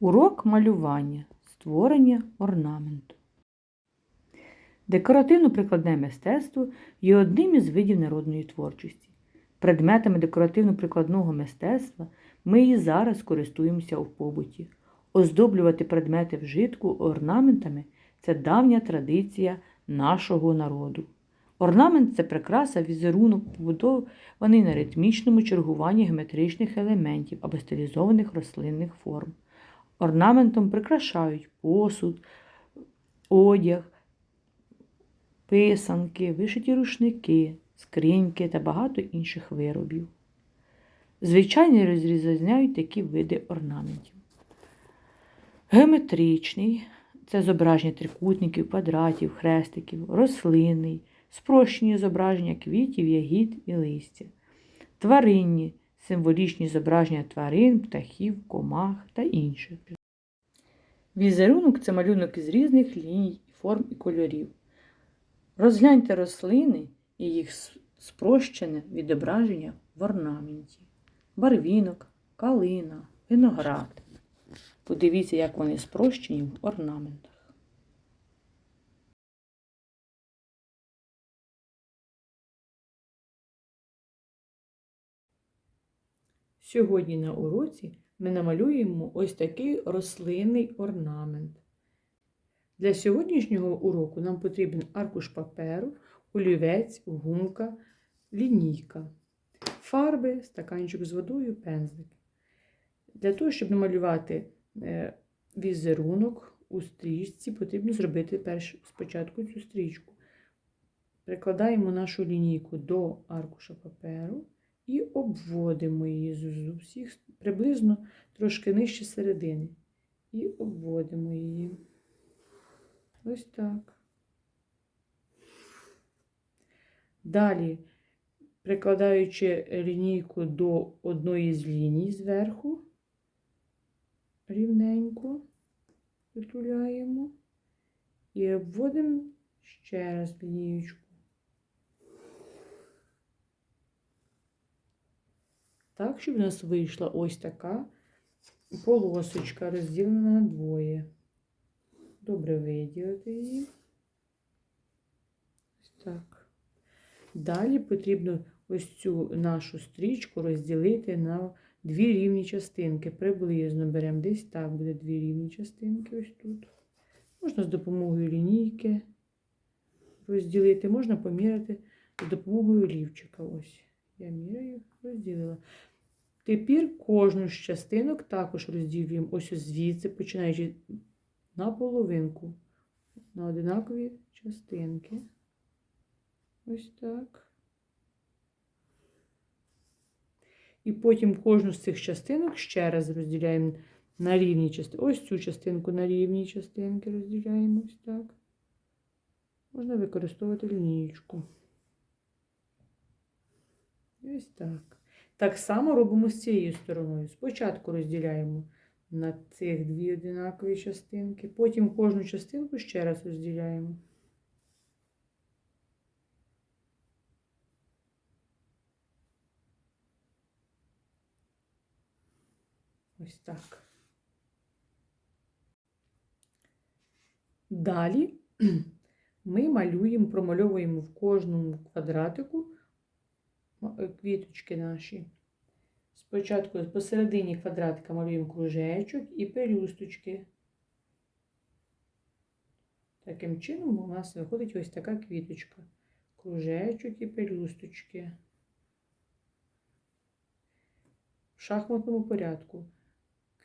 Урок малювання, створення орнаменту. Декоративно-прикладне мистецтво є одним із видів народної творчості. Предметами декоративно-прикладного мистецтва ми і зараз користуємося у побуті. Оздоблювати предмети вжитку орнаментами це давня традиція нашого народу. Орнамент це прикраса, візерунок, побудований на ритмічному чергуванні геометричних елементів або стилізованих рослинних форм. Орнаментом прикрашають посуд, одяг, писанки, вишиті рушники, скриньки та багато інших виробів. Звичайно, розрізняють такі види орнаментів. Геометричний це зображення трикутників, квадратів, хрестиків, рослинний, спрощені зображення квітів, ягід і листя, тваринні символічні зображення тварин, птахів, комах та інших. Візерунок це малюнок із різних ліній, форм і кольорів. Розгляньте рослини і їх спрощене відображення в орнаменті. Барвінок, калина, виноград. Подивіться, як вони спрощені в орнаментах. Сьогодні на уроці ми намалюємо ось такий рослинний орнамент. Для сьогоднішнього уроку нам потрібен аркуш паперу, олівець, гумка, лінійка, фарби, стаканчик з водою, пензлик. Для того, щоб намалювати е, візерунок у стрічці, потрібно зробити перш, спочатку цю стрічку. Прикладаємо нашу лінійку до аркуша паперу і обводимо її з усіх приблизно трошки нижче середини. І обводимо її. Ось так. Далі, прикладаючи лінійку до одної з ліній зверху, рівненько притуляємо і обводимо ще раз лінієчку. Так, щоб у нас вийшла ось така полосочка, розділена на двоє. Добре виділити її. Ось так. Далі потрібно ось цю нашу стрічку розділити на дві рівні частинки. Приблизно беремо десь так буде дві рівні частинки ось тут. Можна з допомогою лінійки розділити, можна поміряти з допомогою лівчика. Ось. Я міряю, розділила. Тепер кожну з частинок також розділюємо ось звідси, починаючи на половинку, на одинакові частинки. Ось так. І потім кожну з цих частинок ще раз розділяємо на рівні частинки. Ось цю частинку на рівні частинки розділяємо ось так. Можна використовувати лінієчку. Ось так. Так само робимо з цією стороною. Спочатку розділяємо на цих дві одинакові частинки, потім кожну частинку ще раз розділяємо. Ось так. Далі ми малюємо, промальовуємо в кожному квадратику квіточки наші. Спочатку посередині квадратика малюємо кружечок і пелюсточки. Таким чином у нас виходить ось така квіточка. Кружечок і пелюсточки. В шахматному порядку.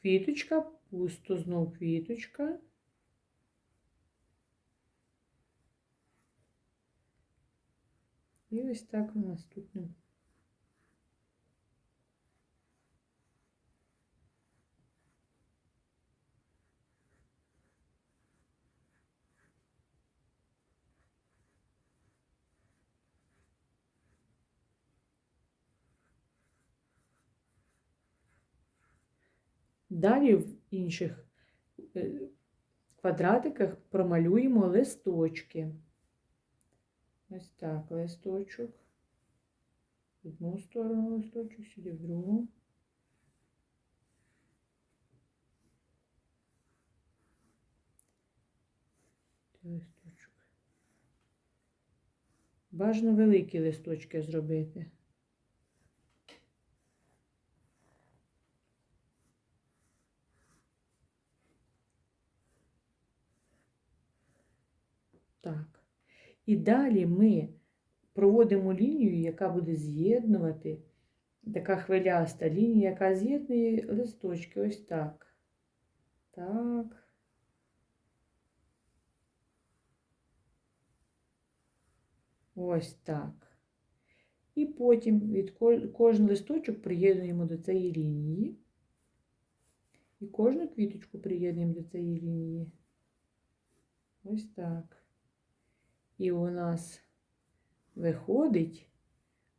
Квіточка, пусто, знов квіточка. І ось так у нас тут. Далі в інших е, квадратиках промалюємо листочки. Ось так листочок. В одну сторону листочок, сюди в другу. Листочок. Бажано великі листочки зробити. Так. І далі ми проводимо лінію, яка буде з'єднувати, така хвиляста лінія, яка з'єднує листочки. Ось так. Так. Ось так. І потім від кожен листочок приєднуємо до цієї лінії. І кожну квіточку приєднуємо до цієї лінії. Ось так. І у нас виходить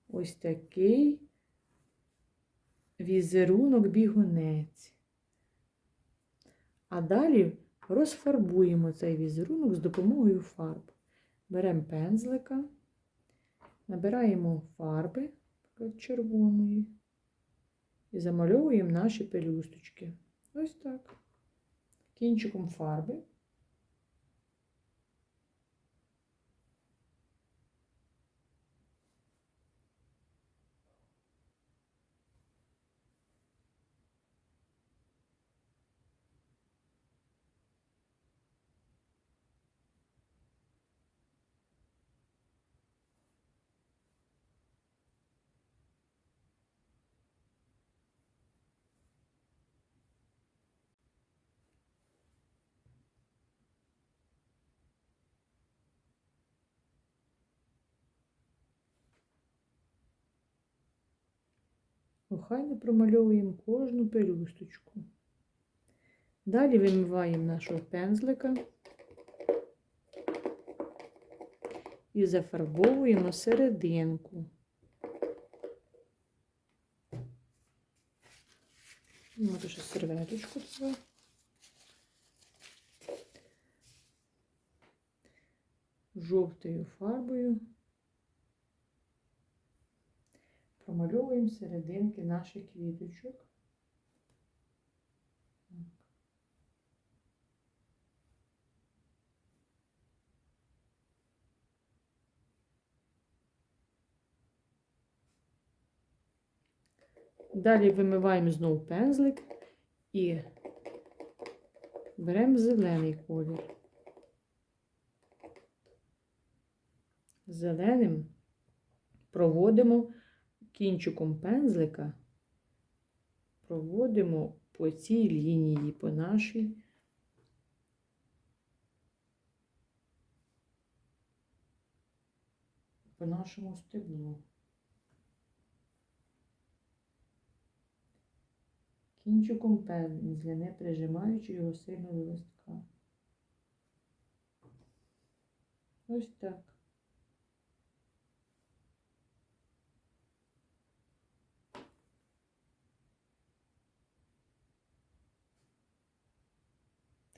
ось такий візерунок бігунець. А далі розфарбуємо цей візерунок з допомогою фарб. Беремо пензлика, набираємо фарби червоної і замальовуємо наші пелюсточки. Ось так. Кінчиком фарби. Охайно промальовуємо кожну пелюсточку. Далі вимиваємо нашого пензлика і зафарбовуємо серединку. Може ще серветочку треба. Жовтою фарбою промальовуємо серединки наших квіточок. Далі вимиваємо знову пензлик і беремо зелений колір. Зеленим проводимо кінчиком пензлика, проводимо по цій лінії, по нашій. По нашому стеблу. Кінчиком пензля, не прижимаючи його сильно до листка. Ось так.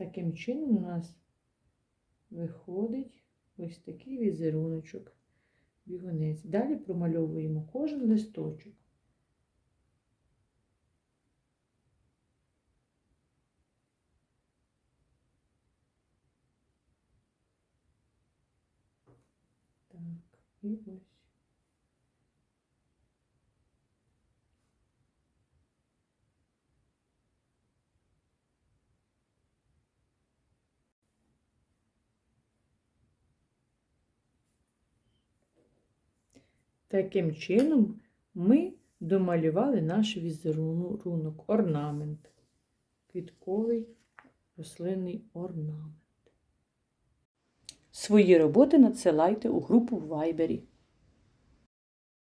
Таким чином у нас виходить ось такий візеруночок бігунець. Далі промальовуємо кожен листочок. Так, і ось. Таким чином ми домалювали наш візерунок, орнамент, квітковий рослинний орнамент. Свої роботи надсилайте у групу в Вайбері.